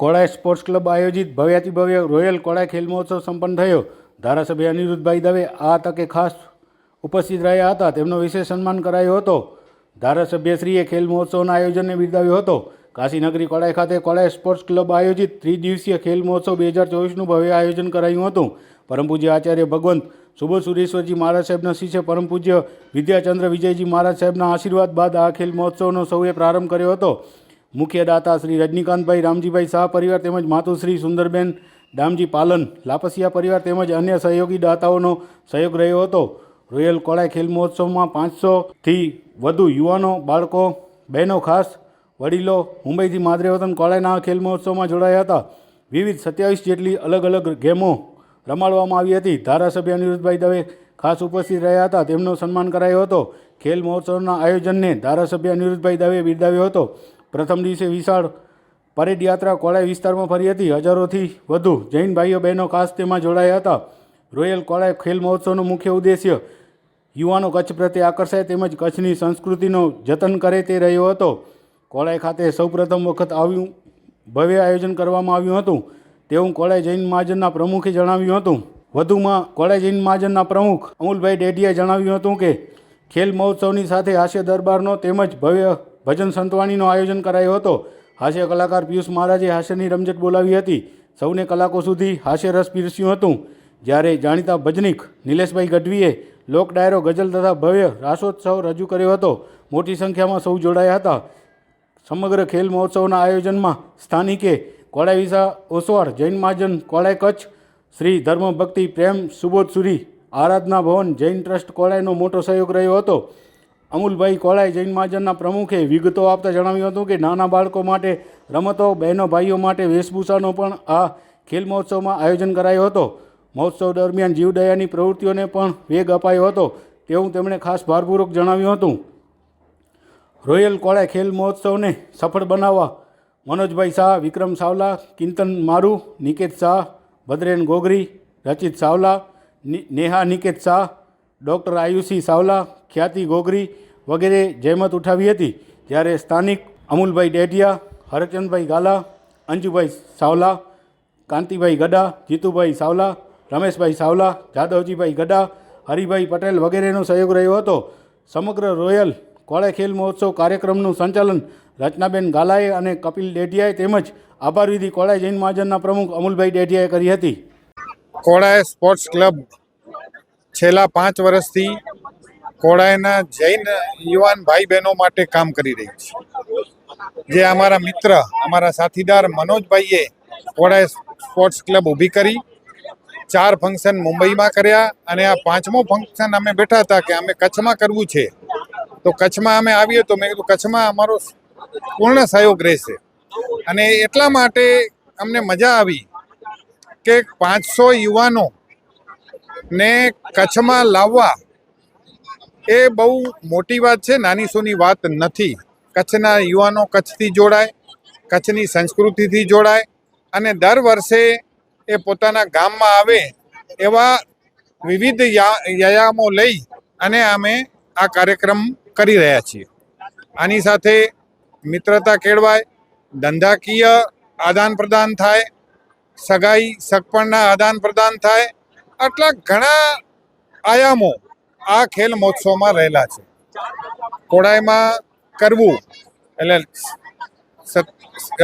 કોળાઈ sports club આયોજિત ભવ્યાતિ ભવ્ય royal કોળા ખેલ મહોત્સવ સંપન્ન થયો. ધારાસભ્ય અનિરુદ્ધભાઈ દવે આ તકે ખાસ ઉપસ્થિત રહ્યા હતા. તેમનો વિશેષ સન્માન કરાયો હતો. ધારાસભ્યશ્રીએ ખેલ મહોત્સવના આયોજનને બિરદાવ્યો હતો. કાશીનગરી કોળાઈ ખાતે કોળાઈ સ્પોર્ટ્સ ક્લબ આયોજિત ત્રિદિવસીય ખેલ મહોત્સવ બે હજાર ચોવીસનું ભવ્ય આયોજન કરાયું હતું. પરમ આચાર્ય ભગવંત સુબોધ સુરેશ્વરજી મહારાજ સાહેબના શિષ્ય, પરમ પૂજ્ય વિદ્યાચંદ્ર વિજયજી મહારાજ સાહેબના આશીર્વાદ બાદ આ ખેલ મહોત્સવનો સૌએ પ્રારંભ કર્યો હતો. મુખ્ય દાતા શ્રી રજનીકાંતભાઈ, રામજીભાઈ શાહ પરિવાર તેમજ માતુશ્રી સુંદરબેન ડામજી પાલન, લાપસિયા પરિવાર તેમજ અન્ય સહયોગી દાતાઓનો સહયોગ રહ્યો હતો. રોયલ કોળાઈ ખેલ મહોત્સવમાં પાંચસોથી વધુ યુવાનો, બાળકો, બહેનો ખાસ વડીલો મુંબઈથી માદરે વતન કોળાઈના ખેલ મહોત્સવમાં જોડાયા હતા. વિવિધ સત્યાવીસ જેટલી અલગ અલગ ગેમો રમાડવામાં આવી હતી. ધારાસભ્ય અનિરુદ્ધભાઈ દવે ખાસ ઉપસ્થિત રહ્યા હતા. તેમનો સન્માન કરાયો હતો. ખેલ મહોત્સવના આયોજનને ધારાસભ્ય અનિરુદ્ધભાઈ દવે બિરદાવ્યો હતો. પ્રથમ દિવસે વિશાળ પરેડ યાત્રા કોળાઈ વિસ્તારમાં ફરી હતી. હજારોથી વધુ જૈન ભાઈઓ બહેનો ખાસ તેમાં જોડાયા હતા. રોયલ કોળાઈ ખેલ મહોત્સવનો મુખ્ય ઉદ્દેશ્ય યુવાનો કચ્છ પ્રત્યે આકર્ષાય તેમજ કચ્છની સંસ્કૃતિનો જતન કરે તે રહ્યો હતો. કોળાઈ ખાતે સૌપ્રથમ વખત આવ્યું, ભવ્ય આયોજન કરવામાં આવ્યું હતું. તેવું કોળાઈ જૈન મહાજનના પ્રમુખે જણાવ્યું હતું. વધુમાં કોળાઈ જૈન મહાજનના પ્રમુખ અમુલભાઈ ડેડિયાએ જણાવ્યું હતું કે, ખેલ મહોત્સવની સાથે હાસ્ય દરબારનો તેમજ ભવ્ય ભજન સંતવાણીનો આયોજન કરાયો હતો. હાસ્ય કલાકાર પિયુષ મહારાજે હાસ્યની રમઝટ બોલાવી હતી. સૌને કલાકો સુધી હાસ્ય રસ પીરસ્યું હતું. જ્યારે જાણીતા ભજનિક નિલેશભાઈ ગઢવીએ લોક ડાયરો ગઝલ તથા ભવ્ય રાસોત્સવ રજૂ કર્યો હતો. મોટી સંખ્યામાં સૌ જોડાયા હતા. સમગ્ર ખેલ મહોત્સવના આયોજનમાં સ્થાનિકે કોળાઈ વિસા ઓસવાડ, જૈન મહાજન, કોળાઈ કચ્છ, શ્રી ધર્મ ભક્તિ પ્રેમ સુબોધ સુરી, આરાધના ભવન, જૈન ટ્રસ્ટ કોળાઈનો મોટો સહયોગ રહ્યો હતો. અમુલભાઈ કોળાઈ જૈન મહાજનના પ્રમુખે વિગતો આપતા જણાવ્યું હતું કે નાના બાળકો માટે, રમતો, બહેનો, ભાઈઓ માટે વેશભૂષાનો પણ આ ખેલ મહોત્સવમાં આયોજન કરાયો હતો. મહોત્સવ દરમિયાન જીવદયાની પ્રવૃત્તિઓને પણ વેગ અપાયો હતો તેવું તેમણે ખાસ ભારપૂર્વક જણાવ્યું હતું. રોયલ કોળાઈ ખેલ મહોત્સવને સફળ બનાવવા મનોજભાઈ શાહ, વિક્રમ સાવલા, કિંતન મારુ, નિકેત શાહ, ભદ્રેન ગોગરી, રચિત સાવલા, નેહા નિકેત શાહ, ડૉક્ટર આયુષી સાવલા ખ્યાતિ ગોગરી વગેરે જહેમત ઉઠાવી હતી જ્યારે સ્થાનિક અમુલભાઈ ડેઢિયા હરચંદભાઈ ગાલા, અંજુભાઈ સાવલા, કાંતિભાઈ ગડા, જીતુભાઈ સાવલા, રમેશભાઈ સાવલા, જાદવજીભાઈ ગડા, હરિભાઈ પટેલ વગેરેનો સહયોગ રહ્યો હતો. સમગ્ર રોયલ કોળાઈ ખેલ મહોત્સવ કાર્યક્રમનું સંચાલન રચનાબેન ગાલાએ અને કપિલ ડેઢિયાએ તેમજ આભારવિધિ કોળાય જૈન મહાજનના પ્રમુખ અમુલભાઈ ડેઢિયાએ કરી હતી. કોળાએ સ્પોર્ટ્સ ક્લબ છેલ્લા પાંચ વર્ષથી કોળાઈના જૈન યુવાન ભાઈ બહેનો માટે કામ કરી રહી છે. જે અમારા મિત્ર, અમારા સાથીદાર મનોજભાઈએ કોળાઈ સ્પોર્ટ્સ ક્લબ ઊભી કરી, ચાર ફંક્શન મુંબઈમાં કર્યા અને આ પાંચમો ફંક્શન અમે બેઠા હતા કે અમે કચ્છમાં કરવું છે. તો કચ્છમાં અમે આવીએ તો મેં કીધું, કચ્છમાં અમારો પૂર્ણ સહયોગ રહેશે. અને એટલા માટે અમને મજા આવી કે પાંચસો યુવાનો ને કચ્છમાં લાવવા એ બહુ મોટી વાત છે, નાની સોની વાત નથી. કચ્છના યુવાનો કચ્છથી જોડાય, કચ્છની સંસ્કૃતિથી જોડાય અને દર વર્ષે એ પોતાના ગામમાં આવે એવા વિવિધ વ્યાયામો લઈ અને અમે આ કાર્યક્રમ કરી રહ્યા છીએ. આની સાથે મિત્રતા કેળવાય, ધંધાકીય આદાન પ્રદાન થાય, સગાઈ સગપણના આદાન પ્રદાન થાય, આટલા ઘણા આયામો આ ખેલ મહોત્સવમાં રહેલા છે. કોડાઈમાં કરવું એટલે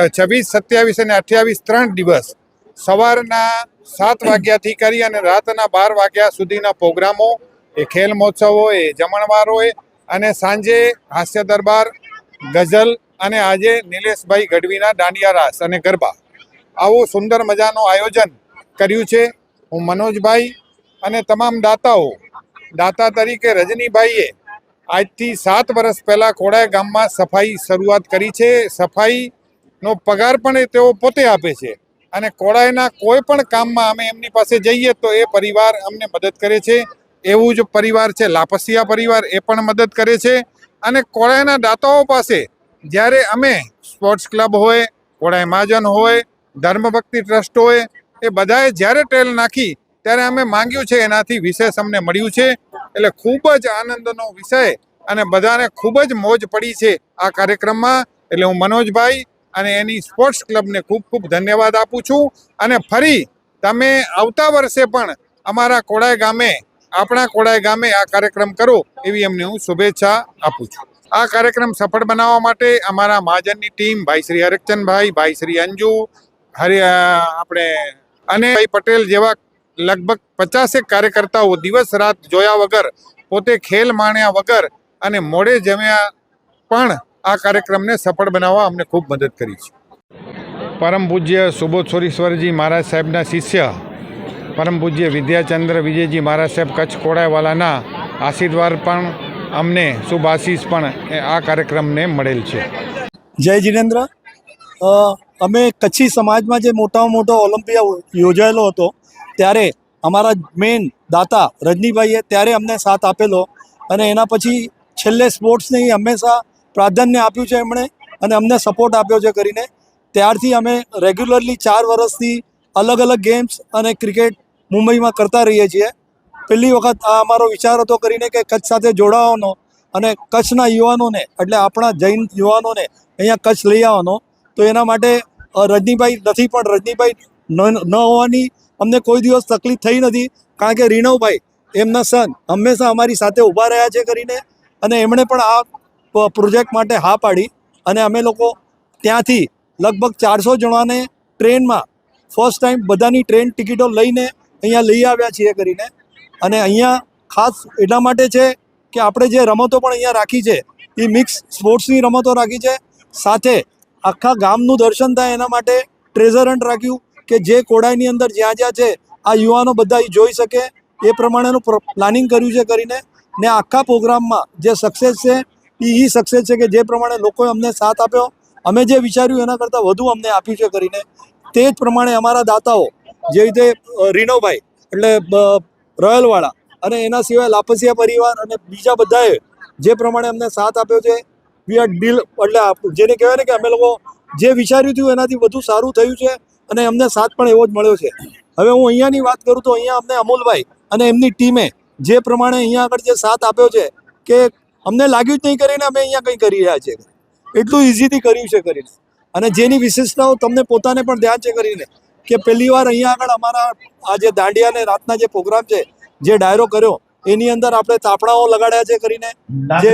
છવ્વીસ, સત્યાવીસ અને અઠ્યાવીસ ત્રણ દિવસ સવારના સાત વાગ્યાથી કરી અને રાતના બાર વાગ્યા સુધીના પ્રોગ્રામો, એ ખેલ મહોત્સવ હોય એ જમણવાર હોય અને સાંજે હાસ્ય દરબાર, ગઝલ અને આજે નિલેશભાઈ ગઢવીના દાંડિયા રાસ અને ગરબા. આવું સુંદર મજાનું આયોજન કર્યું છે હું મનોજભાઈ અને તમામ દાતાઓ દાતા તરીકે રજનીભાઈએ આજથી સાત વર્ષ પહેલાં કોડાઈ ગામમાં સફાઈ શરૂઆત કરી છે. સફાઈનો પગાર પણ તેઓ પોતે આપે છે અને કોડાઈના કોઈ પણ કામમાં અમે એમની પાસે જઈએ તો એ પરિવાર અમને મદદ કરે છે. એવું જ પરિવાર છે, લાપસિયા પરિવાર એ પણ મદદ કરે છે. અને કોડાઈના દાતાઓ પાસે જ્યારે અમે સ્પોર્ટ્સ ક્લબ હોય કોળાય મહાજન હોય, ધર્મભક્તિ ટ્રસ્ટ હોય, એ બધાએ જ્યારે ટેલ નાખી ત્યારે અમે માંગ્યું છે, એનાથી વિશેષ અમને મળ્યું છે. એટલે ખૂબ જ આનંદનો વિષય અને બધાને ખૂબ જ મોજ પડી છે આ કાર્યક્રમમાં. એટલે હું મનોજભાઈ અને એની સ્પોર્ટ્સ ક્લબને ખૂબ ખૂબ ધન્યવાદ આપું છું. અને ફરી તમે આવતા વર્ષે પણ અમારા કોડાય ગામે, આપણા કોડાય ગામે આ કાર્યક્રમ કરો એવી એમને હું શુભેચ્છા આપું છું. આ કાર્યક્રમ સફળ બનાવવા માટે અમારા મહાજનની ટીમ, ભાઈ શ્રી હરકચંદભાઈ, ભાઈ શ્રી અંજુ, હરિ આપણે અને પટેલ જેવા લગભગ પચાસેક કાર્યકર્તાઓ દિવસ રાત જોયા વગર પોતે ખેલ માણ્યા વગર અને મોડે જમ્યા પણ આ કાર્યક્રમને સફળ બનાવવા અમને ખૂબ મદદ કરી છે. પરમ પૂજ્ય સુબોધશ્વરીશ્વરજી મહારાજ સાહેબના શિષ્ય પરમ પૂજ્ય વિદ્યાચંદ્ર વિજયજી મહારાજ સાહેબ કચ્છ કોડાવાલાના આશીર્વાદ પણ અમને શુભ આશીષ પણ એ આ કાર્યક્રમને મળેલ છે. જય જીનેન્દ્ર. અમે કચ્છી સમાજમાં જે મોટામાં મોટો ઓલિમ્પિયા યોજાયેલો હતો ત્યારે અમારા મેઇન દાતા રજનીભાઈએ ત્યારે અમને સાથ આપેલો અને એના પછી છેલ્લે સ્પોર્ટ્સને હંમેશા પ્રાધાન્ય આપ્યું છે એમણે અને અમને સપોર્ટ આપ્યો છે કરીને. ત્યારથી અમે રેગ્યુલરલી ચાર વર્ષથી અલગ અલગ ગેમ્સ અને ક્રિકેટ મુંબઈમાં કરતા રહીએ છીએ. પહેલી વખત આ અમારો વિચાર હતો કરીને કે કચ્છ સાથે જોડાવાનો અને કચ્છના યુવાનોને, એટલે આપણા જૈન યુવાનોને અહીંયા કચ્છ લઈ આવવાનો. તો એના માટે રજનીભાઈ નથી, પણ રજનીભાઈ ન હોવાની અમને કોઈ દિવસ તકલીફ થઈ નથી, કારણ કે રીણવભાઈ એમના સન હંમેશા અમારી સાથે ઊભા રહ્યા છે કરીને અને એમણે પણ આ પ્રોજેક્ટ માટે હા પાડી અને અમે લોકો ત્યાંથી લગભગ ચારસો જણાને ટ્રેનમાં ફર્સ્ટ ટાઈમ બધાની ટ્રેન ટિકિટો લઈને અહીંયા લઈ આવ્યા છીએ કરીને. અને અહીંયા ખાસ એટલા માટે છે કે આપણે જે રમતો પણ અહીંયા રાખી છે, એ મિક્સ સ્પોર્ટ્સની રમતો રાખી છે. સાથે આખા ગામનું દર્શન થાય એના માટે ટ્રેઝર હન્ટ રાખ્યું. કે જે કોડાઈની અંદર જ્યાં જ્યાં છે, આ યુવાનો બધા એ જોઈ શકે. એ પ્રમાણેનું પ્લાનિંગ કર્યું છે કરીને. ને આખા પ્રોગ્રામમાં જે સક્સેસ છે એ એ સક્સેસ છે કે જે પ્રમાણે લોકોએ અમને સાથ આપ્યો. અમે જે વિચાર્યું એના કરતાં વધુ અમને આપ્યું છે કરીને. તે જ પ્રમાણે અમારા દાતાઓ, જે રીતે રીનોભાઈ એટલે રોયલવાળા અને એના સિવાય લાપસિયા પરિવાર અને બીજા બધાએ જે પ્રમાણે અમને સાથ આપ્યો છે વી આર ડીલ એટલે જેને કહેવાય ને કે અમે લોકો જે વિચાર્યું હતું એનાથી વધુ સારું થયું છે. અને અમને સાથ પણ એવો જ મળ્યો છે. હવે હું અહીંયાની વાત કરું તો અહીંયા અમને અમૂલભાઈ અને એમની ટીમે જે પ્રમાણે અહીંયા આગળ જે સાથ આપ્યો છે કે અમને લાગ્યું જ નહીં કરીને અમે અહીંયા કંઈ કરી રહ્યા છીએ. એટલું ઇઝીથી કર્યું છે કરીને. અને જેની વિશેષતાઓ તમને પોતાને પણ ધ્યાન છે કરીને કે પહેલી વાર અહીંયા આગળ અમારા આ જે દાંડિયા ને રાતના જે પ્રોગ્રામ છે, જે ડાયરો કર્યો, એની અંદર આપણે તાપણાઓ લગાડ્યા છે કરીને, જે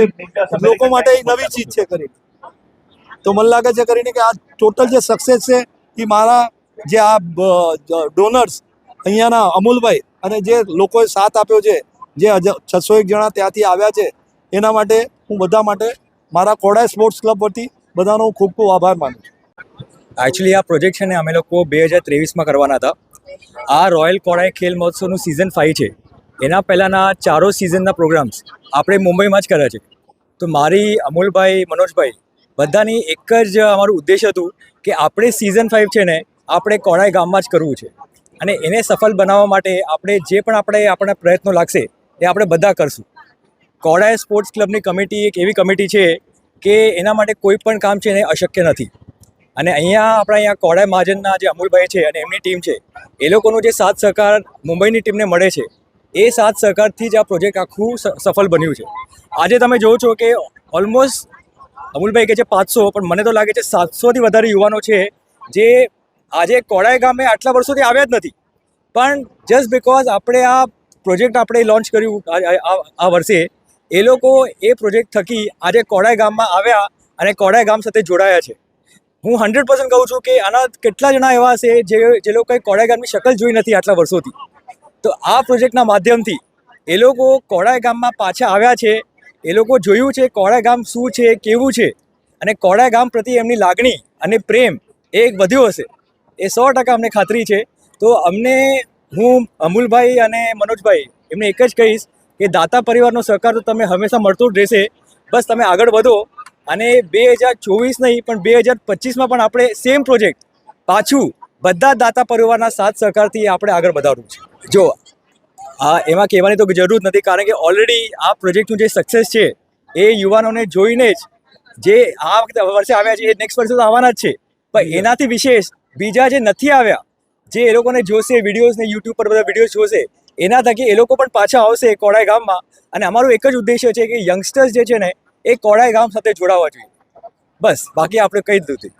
લોકો માટે એક નવી ચીજ છે કરીને. તો મને લાગે છે કરીને કે આ ટોટલ જે સક્સેસ છે, એ મારા જે આ ડોનર્સ અહીંયાના અમૂલભાઈ અને જે લોકોએ સાથ આપ્યો છે, જે છસો એક જણા ત્યાંથી આવ્યા છે, એના માટે હું બધા માટે મારા કોડાય સ્પોર્ટ્સ ક્લબ વતી બધાનો ખૂબ ખૂબ આભાર માનું છું. એકચ્યુઅલી આ પ્રોજેક્ટ છે ને અમે લોકો બે હજાર ત્રેવીસમાં કરવાના હતા. આ રોયલ કોડાય ખેલ મહોત્સવનું સિઝન ફાઈવ છે. એના પહેલાંના ચારો સિઝનના પ્રોગ્રામ્સ આપણે મુંબઈમાં જ કર્યા છે. તો મારી અમૂલભાઈ, મનોજભાઈ બધાની એક જ અમારું ઉદ્દેશ હતું કે આપણે સિઝન ફાઈવ છે ને આપણે કોડાઈ ગામમાં જ કરવું છે. અને એને સફળ બનાવવા માટે આપણે જે પણ આપણે આપણા પ્રયત્નો લાગશે, એ આપણે બધા કરશું. કોડાઈ સ્પોર્ટ્સ ક્લબની કમિટી એક એવી કમિટી છે કે એના માટે કોઈ પણ કામ છે એને અશક્ય નથી. અને અહીંયા આપણા અહીંયા કોડાઈ મહાજનના જે અમૂલભાઈ છે અને એમની ટીમ છે, એ લોકોનો જે સાથ સહકાર મુંબઈની ટીમને મળે છે, એ સાથ સહકારથી જ આ પ્રોજેક્ટ આખું સફળ બન્યું છે. આજે તમે જોવો છો કે ઓલમોસ્ટ અમૂલભાઈ કે છે પાંચસો, પણ મને તો લાગે છે સાતસોથી વધારે યુવાનો છે જે આજે કોડાઈ ગામે આટલા વર્ષોથી આવ્યા જ નથી. પણ જસ્ટ બિકોઝ આપણે આ પ્રોજેક્ટ આપણે લોન્ચ કર્યું આ- વર્ષે, એ લોકો એ પ્રોજેક્ટ થકી આજે કોડાઈ ગામમાં આવ્યા અને કોડાઈ ગામ સાથે જોડાયા છે. હું હંડ્રેડ પર્સન્ટ કહું છું કે આના કેટલા જણા એવા હશે જે જે લોકોએ કોડાઈ ગામની શકલ જોઈ નથી આટલા વર્ષોથી. તો આ પ્રોજેક્ટના માધ્યમથી એ લોકો કોડાઈ ગામમાં પાછા આવ્યા છે. એ લોકો જોયું છે કોડાઈ ગામ શું છે, કેવું છે. અને કોડાઈ ગામ પ્રત્યે એમની લાગણી અને પ્રેમ એ વધ્યો હશે. એ સો ટકા અમને ખાતરી છે. તો અમને હું અમૂલભાઈ અને મનોજભાઈ એમને એક જ કહીશ કે દાતા પરિવારનો સહકાર તો તમે હંમેશા મળતો જ રહેશે. બસ તમે આગળ વધો અને બે હજાર ચોવીસ નહીં, પણ બે હજાર પચીસમાં પણ આપણે સેમ પ્રોજેક્ટ પાછું બધા દાતા પરિવારના સાથ સહકારથી આપણે આગળ વધારવું છે. જો, આ એમાં કહેવાની તો જરૂર જ નથી, કારણ કે ઓલરેડી આ પ્રોજેક્ટનું જે સક્સેસ છે, એ યુવાનોને જોઈને જ જે આ વખતે વર્ષે આવ્યા છે, એ નેક્સ્ટ વર્ષે તો આવવાના જ છે. પણ એનાથી વિશેષ બીજા જે નથી આવ્યા, જે એ લોકોને જોશે વિડીયોઝ ને યુટ્યુબ પર બધા વિડીયોઝ જોશે, એના થકી એ લોકો પણ પાછા આવશે કોડાઈ ગામમાં. અને અમારો એક જ ઉદ્દેશ્ય છે કે યંગસ્ટર્સ જે છે ને, એ કોડાઈ ગામ સાથે જોડાવા જોઈએ. બસ, બાકી આપણે કહી જ દીધું